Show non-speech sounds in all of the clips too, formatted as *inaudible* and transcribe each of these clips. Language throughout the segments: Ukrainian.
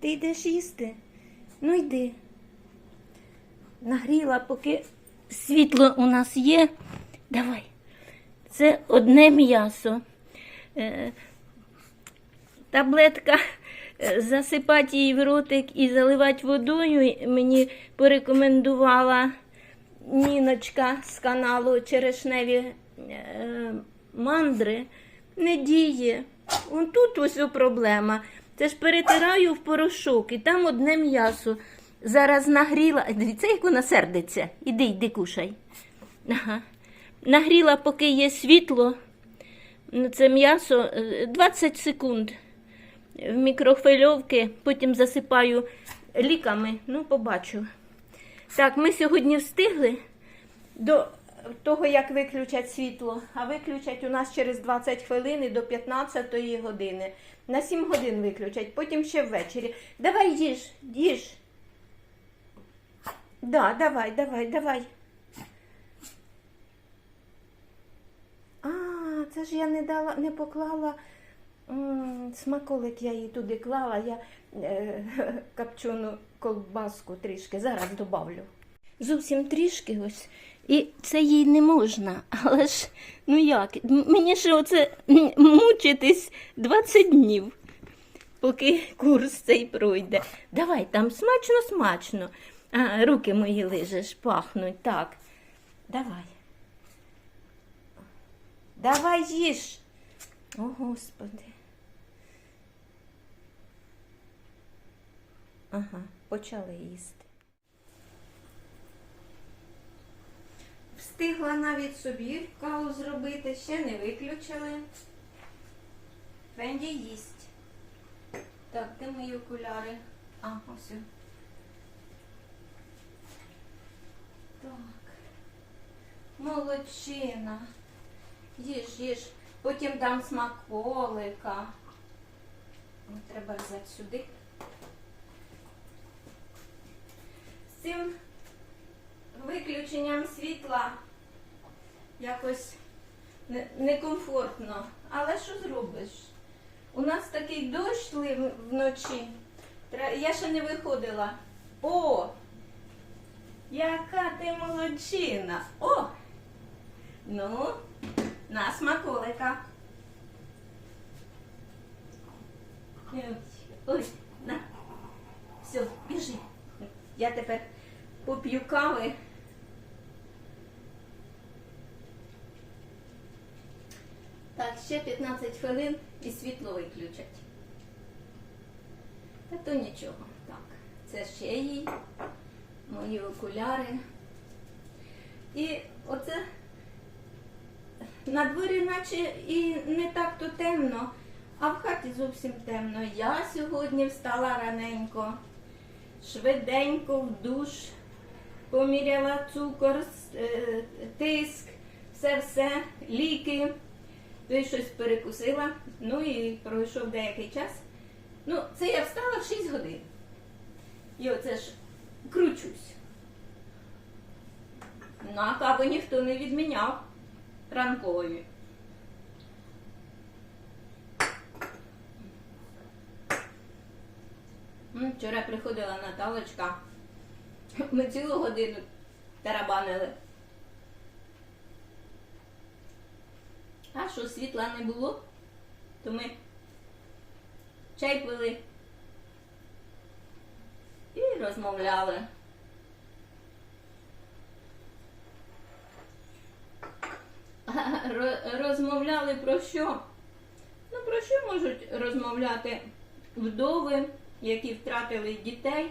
Ти йдеш їсти? Ну йди. Нагріла, поки світло у нас є. Давай. Це одне м'ясо. Е, Таблетка е, засипати її в ротик і заливати водою мені порекомендувала Ніночка з каналу Черешневі е, мандри. Не діє. Тут ось проблема. Це ж перетираю в порошок і там одне м'ясо. Зараз нагріла. Дивіться, як вона сердиться. Іди, йди, кушай. Ага. Нагріла, поки є світло. Ну, Це м'ясо е, 20 секунд в мікрохвильовки, потім засипаю ліками. Ну, побачу. Так, ми сьогодні встигли до того, як виключать світло, а виключать у нас через 20 хвилин до 15 години. На 7 годин виключать, потім ще ввечері. Давай їж, їж. Да, давай, давай, давай. А, це ж я не дала, не поклала смаколик, я її туди клала, я е, *laughs* копчену ковбаску трішки. Зараз добавлю. Зовсім трішки ось. І це їй не можна. *laughs* Але ж, ну як? Мені ще оце мучитись 20 днів, поки курс цей пройде. Давай там смачно, смачно. А, руки мої лижеш, пахнуть. Так. Давай. Давай їж. О, Господи. Ага, почали їсти. Встигла навіть собі каву зробити, ще не виключили. Фенді їсть. Так, де мої окуляри? А, ось. Так. Молодчина. Їж, їж. Потім дам смаколика. Треба взяти сюди. З цим виключенням світла якось не- некомфортно. Але що зробиш? У нас такий дощ лив вночі. Я ще не виходила. О! Яка ти молодчина! О! Ну, на смаколика. Ой, на. Все, біжи. Я тепер поп'ю кави. Так, ще 15 хвилин і світло виключать. Та то нічого. Так, це ще їй, мої окуляри. І оце на дворі наче і не так то темно, а в хаті зовсім темно. Я сьогодні встала раненько, швиденько в душ, поміряла цукор, е, тиск, все-все, ліки. Й щось перекусила. Ну і пройшов деякий час. Ну, це я встала в 6 годин. І оце ж кручусь. Ну, а каву ніхто не відміняв ранкової. Вчора приходила Наталочка. Ми цілу годину тарабанили. А що світла не було, то ми чай пили і розмовляли. Розмовляли про що? Ну, про що можуть розмовляти вдови, які втратили дітей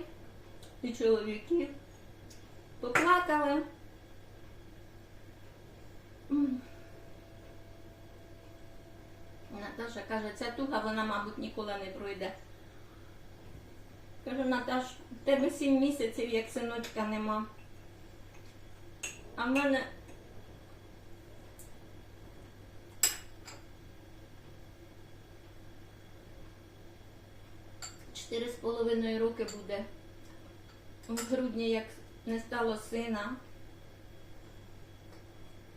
і чоловіків? Поплакали. Наташа каже, ця туга, вона, мабуть, ніколи не пройде. Кажу, Наташ, в тебе сім місяців, як синочка нема. А в мене чотири з половиною роки буде. В грудні, як не стало сина.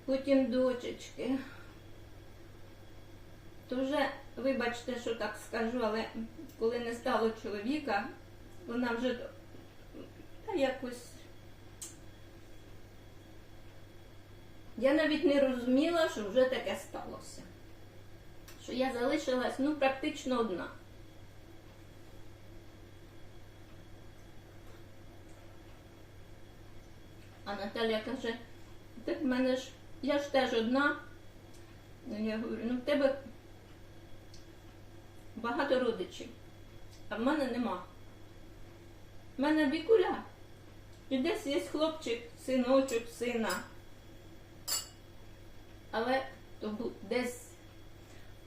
Потім дочечки. То вже, вибачте, що так скажу, але коли не стало чоловіка, вона вже та якось. Я навіть не розуміла, що вже таке сталося. Що я залишилась ну, практично одна. А Наталя каже, так в мене ж, я ж теж одна. Ну, я говорю, ну в тебе багато родичів, а в мене нема. В мене вікуля. І десь є хлопчик, синочок, сина. Але то десь,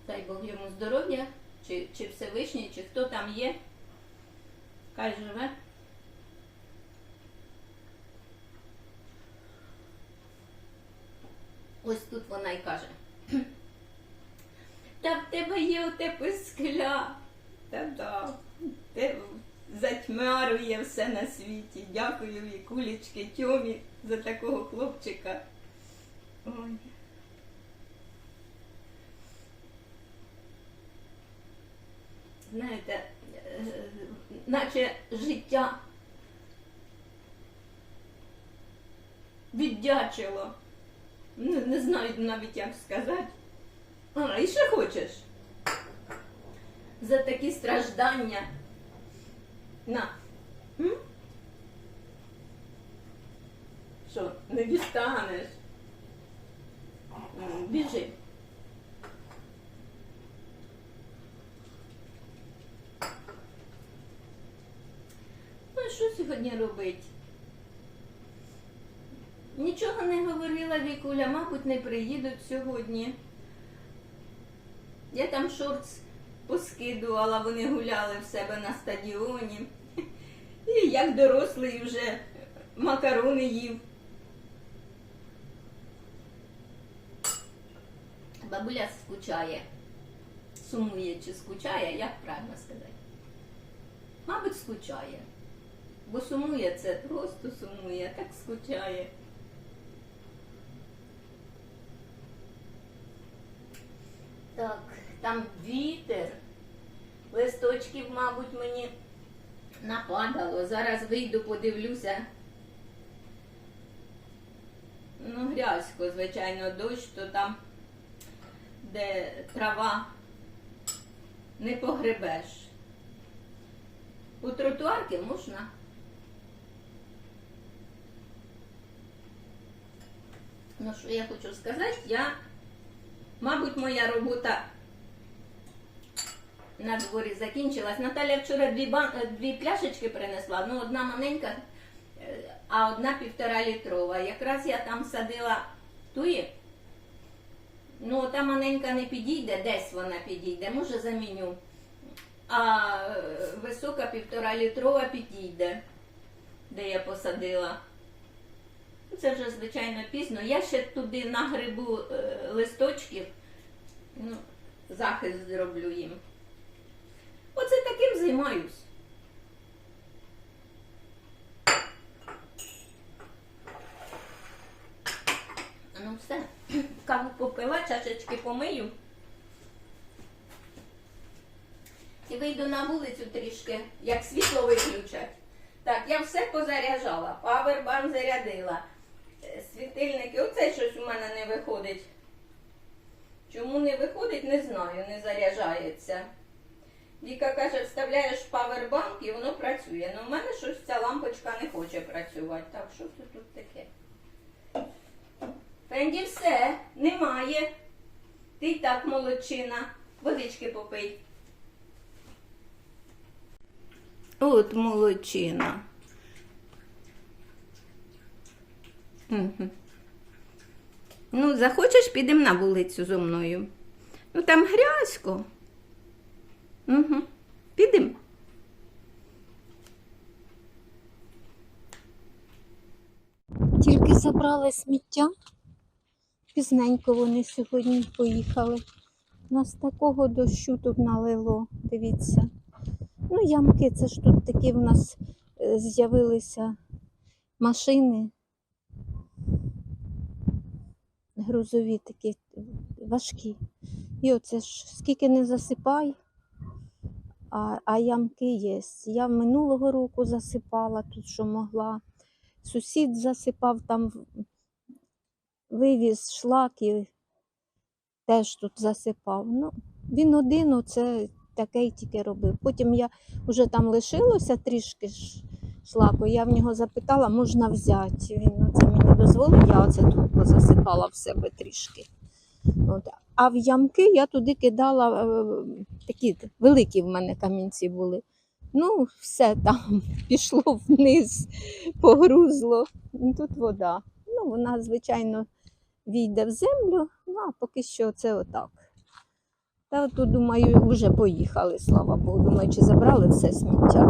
дай Бог йому здоров'я, чи, чи Всевишній, чи хто там є, хай живе. Ось тут вона й каже. Та в тебе є оте пискля. Та да. Те затьмарює все на світі. Дякую Вікулечки Тьомі за такого хлопчика. Ой. Знаєте, е, наче життя віддячило. Не, не знаю навіть як сказати. А, і що хочеш? За такі страждання. На. Що, не дістанеш? Біжи. Ну, що сьогодні робити? Нічого не говорила Вікуля, мабуть, не приїдуть сьогодні. Я там шортс поскидувала, вони гуляли в себе на стадіоні. І як дорослий вже макарони їв. Бабуля скучає. Сумує чи скучає, як правильно сказати? Мабуть, скучає. Бо сумує це просто сумує, так скучає. Так, там вітер. Листочків, мабуть, мені нападало. Зараз вийду, подивлюся. Ну, грязько, звичайно, дощ, то там, де трава не погребеш. У тротуарки можна. Ну, що я хочу сказати, я Мабуть, моя робота на дворі закінчилась. Наталя вчора дві, бан... е, дві пляшечки принесла, ну одна маленька, е, а одна півтора літрова. Якраз я там садила туї. Ну, та маленька не підійде, десь вона підійде, може заміню. А е, висока півтора літрова підійде, де я посадила. Це вже, звичайно, пізно. Я ще туди нагребу е, листочків, ну, захист зроблю їм. Займаюсь. Ну все, *clears throat* каву попила, чашечки помию. І вийду на вулицю трішки, як світло виключать. Так, я все позаряджала, павербанк зарядила. Е, Світильники, оце щось у мене не виходить. Чому не виходить, не знаю, не заряджається. Віка каже, вставляєш павербанк і воно працює. Ну, в мене щось ця лампочка не хоче працювати. Так, що це тут таке? Фенді все, немає. Ти й так молодчина. Водички попий. От молодчина. Угу. Ну, захочеш, підемо на вулицю зо мною. Ну там грязько. Угу. Підемо. Тільки забрали сміття. Пізненько вони сьогодні поїхали. У Нас такого дощу тут налило, дивіться. Ну, ямки, це ж тут такі в нас е, з'явилися машини. Грузові такі важкі. І оце ж скільки не засипай, а, а ямки є. Я минулого року засипала тут, що могла. Сусід засипав там, вивіз шлак і теж тут засипав. Ну, він один оце таке тільки робив. Потім я вже там лишилося трішки шлаку. Я в нього запитала, можна взяти. Він це мені дозволив, я оце тут позасипала в себе трішки. От. А в ямки я туди кидала е, такі великі в мене камінці були. Ну, все там *laughs* пішло вниз, погрузло. Ну, Тут вода. Ну, вона, звичайно, війде в землю, ну а поки що це отак. Та тут, думаю, вже поїхали, слава Богу. Думаю, чи забрали все сміття.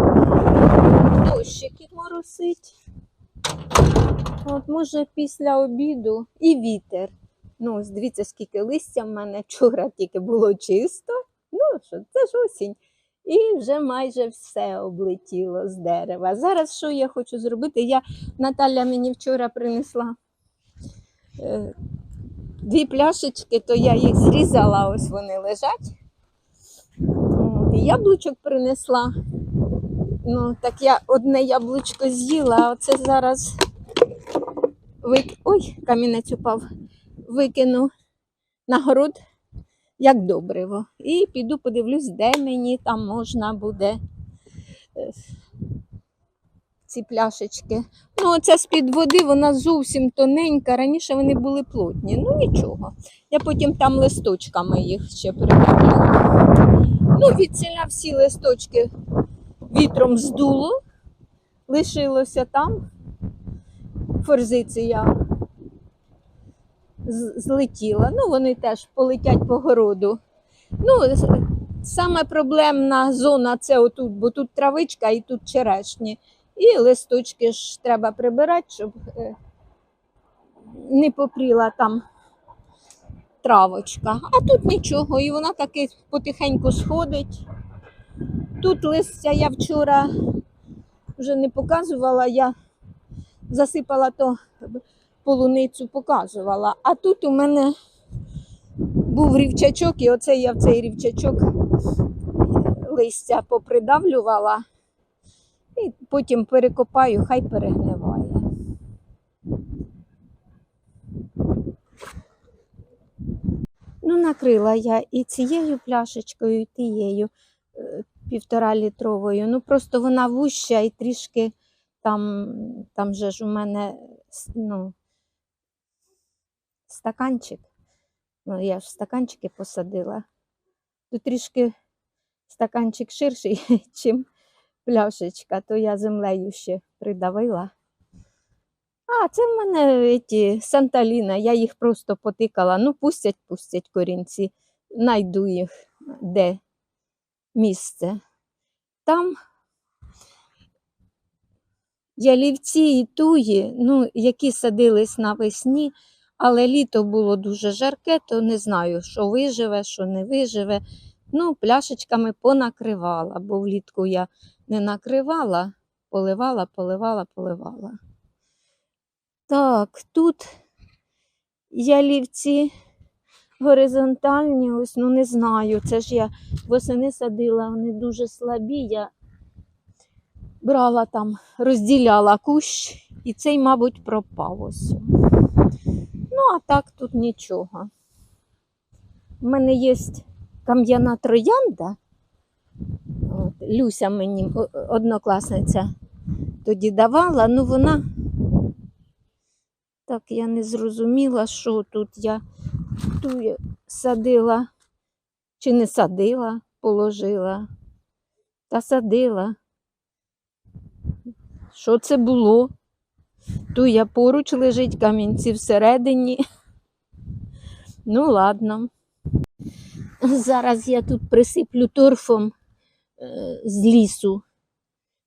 Дощики моросить. От, може, після обіду і вітер. Ну, ось дивіться, скільки листя в мене вчора тільки було чисто. Ну, що, це ж осінь. І вже майже все облетіло з дерева. Зараз що я хочу зробити? Я, Наталя мені вчора принесла е, дві пляшечки, то я їх зрізала, ось вони лежать. Яблучок принесла. Ну, так я одне яблучко з'їла, а оце зараз. Ой, камінець упав. Викину на город як добриво. І піду подивлюсь, де мені там можна буде е, ці пляшечки. Ну, оця з-під води, вона зовсім тоненька. Раніше вони були плотні. Ну нічого. Я потім там листочками їх ще прикріплю. Ну, відсіля всі листочки вітром здуло, лишилося там. Форзиція злетіла. Ну, вони теж полетять по городу. Ну, саме проблемна зона це отут, бо тут травичка і тут черешні. І листочки ж треба прибирати, щоб е, не попріла там травочка. А тут нічого, і вона таки потихеньку сходить. Тут листя я вчора вже не показувала, я засипала то полуницю, показувала. А тут у мене був рівчачок, і оце я в цей рівчачок листя попридавлювала. І потім перекопаю, хай перегниває. Ну, накрила я і цією пляшечкою, і тією е, півтора літровою. Ну, просто вона вуща і трішки там, там же ж у мене ну, стаканчик. Ну, я ж стаканчики посадила. Тут трішки стаканчик ширший, *laughs* чим пляшечка, то я землею ще придавила. А, це в мене ті, Санталіна, я їх просто потикала. Ну, пустять, пустять корінці, найду їх, де місце. Там ялівці і туї, ну, які садились навесні, але літо було дуже жарке, то не знаю, що виживе, що не виживе. Ну, пляшечками понакривала, бо влітку я не накривала, поливала, поливала, поливала. Так, тут ялівці горизонтальні, ось, ну не знаю. Це ж я восени садила, вони дуже слабі. Я брала там, розділяла кущ, і цей, мабуть, пропав ось. Ну, а так тут нічого. У мене є кам'яна троянда. От, Люся мені однокласниця тоді давала, ну вона так я не зрозуміла, що тут я ту я садила чи не садила, положила. Та садила. Що це було? Ту я поруч лежить, камінці всередині. Ну, ладно. Зараз я тут присиплю торфом е, з лісу.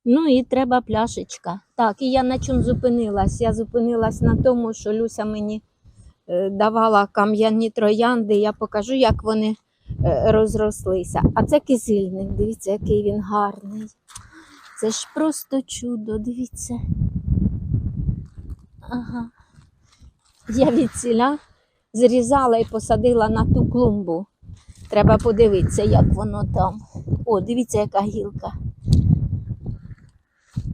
Ну і треба пляшечка. Так, і я на чому зупинилась? Я зупинилась на тому, що Люся мені е, давала кам'яні троянди. Я покажу, як вони е, розрослися. А це кизильник, дивіться, який він гарний. Це ж просто чудо, дивіться. Ага. Я від ціля зрізала і посадила на ту клумбу. Треба подивитися, як воно там. О, дивіться, яка гілка.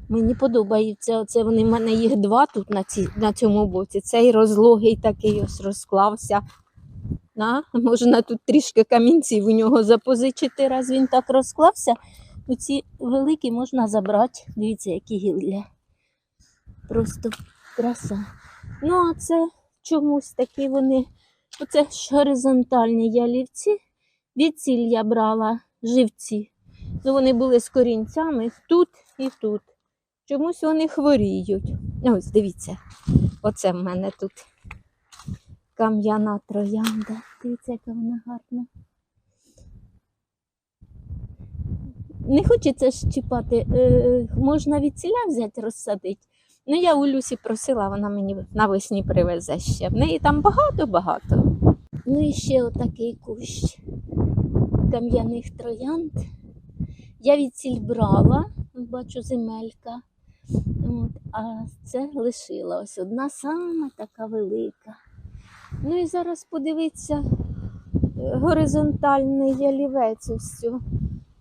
Мені подобається. Оце вони в мене їх два тут на, ці, на цьому боці. Цей розлогий такий ось розклався. На, можна тут трішки камінців у нього запозичити, раз він так розклався. Оці великі можна забрати. Дивіться, які гілля. Просто краса. Ну, а це чомусь такі вони. Оце ж горизонтальні ялівці. Відціль я брала живці. Ну, вони були з корінцями тут і тут. Чомусь вони хворіють. Ось дивіться, оце в мене тут кам'яна троянда. Дивіться, яка вона гарна. Не хочеться ж чіпати, е, можна від ціля взяти, розсадити. Ну, я у Люсі просила, вона мені навесні привезе ще. В неї там багато-багато. Ну і ще отакий кущ кам'яних троянд. Я від брала, бачу, земелька. От, а це лишила ось одна сама така велика. Ну і зараз подивіться е, горизонтальний ялівець ось цю.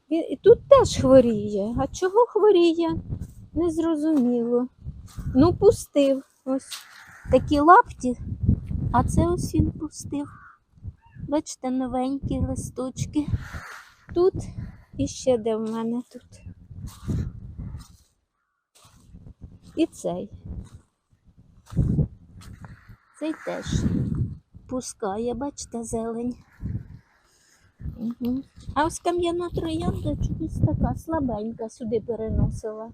І тут теж хворіє. А чого хворіє? Незрозуміло. Ну, пустив. Ось такі лапті, а це ось він пустив. Бачите, новенькі листочки. Тут і ще де в мене тут. І цей. Цей теж пускає, бачите, зелень. А ось кам'яна троянда чомусь така слабенька сюди переносила.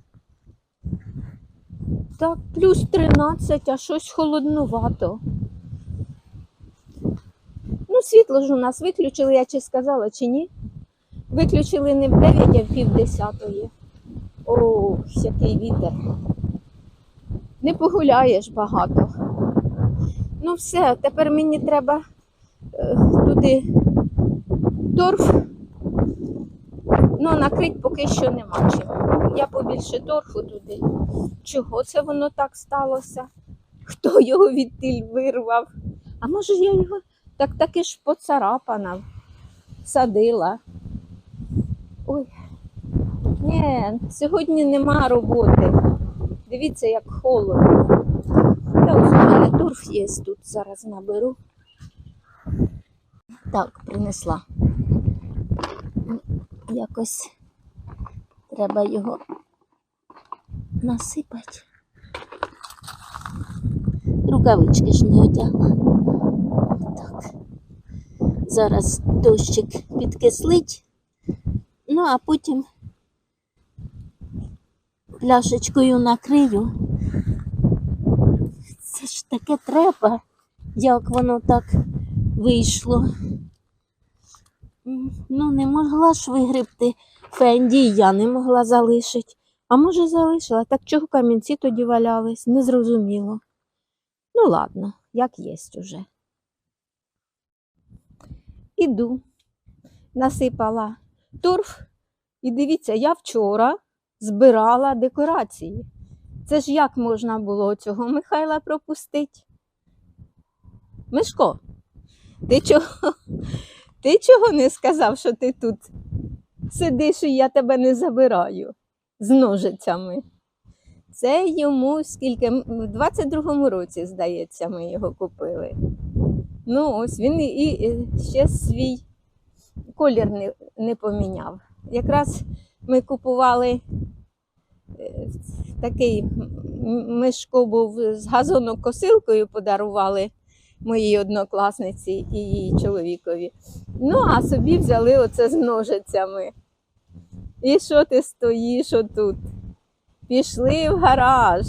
Так, плюс 13, а щось холоднувато. Ну, світло ж у нас виключили, я чи сказала, чи ні. Виключили не в 9, а в пів десятої. Ох, який вітер. Не погуляєш багато. Ну все, тепер мені треба е, туди торф. Ну, накрить поки що нема чим. Я побільше торфу туди. Чого це воно так сталося? Хто його відтиль вирвав? А може я його так таки ж поцарапана, садила. Ой. Ні, сьогодні нема роботи. Дивіться, як холодно. Та у мене торф є тут, зараз наберу. Так, принесла. Якось треба його насипати. Рукавички ж не одягла. Так. Зараз дощик підкислить, ну а потім пляшечкою накрию. Це ж таке треба, як воно так вийшло. Ну, не могла ж вигребти Фенді, я не могла залишити. А може залишила, так чого камінці тоді валялись, незрозуміло. Ну, ладно, як єсть уже. Іду, насипала торф, і дивіться, я вчора збирала декорації. Це ж як можна було цього Михайла пропустити? Мишко, ти чого, ти чого не сказав, що ти тут сидиш і я тебе не забираю з ножицями? Це йому скільки в 22-му році, здається, ми його купили. Ну, ось він і, ще свій колір не, не поміняв. Якраз ми купували е, такий м- мишко був з газонокосилкою, подарували моїй однокласниці і її чоловікові. Ну, а собі взяли оце з ножицями. І що ти стоїш отут? Пішли в гараж.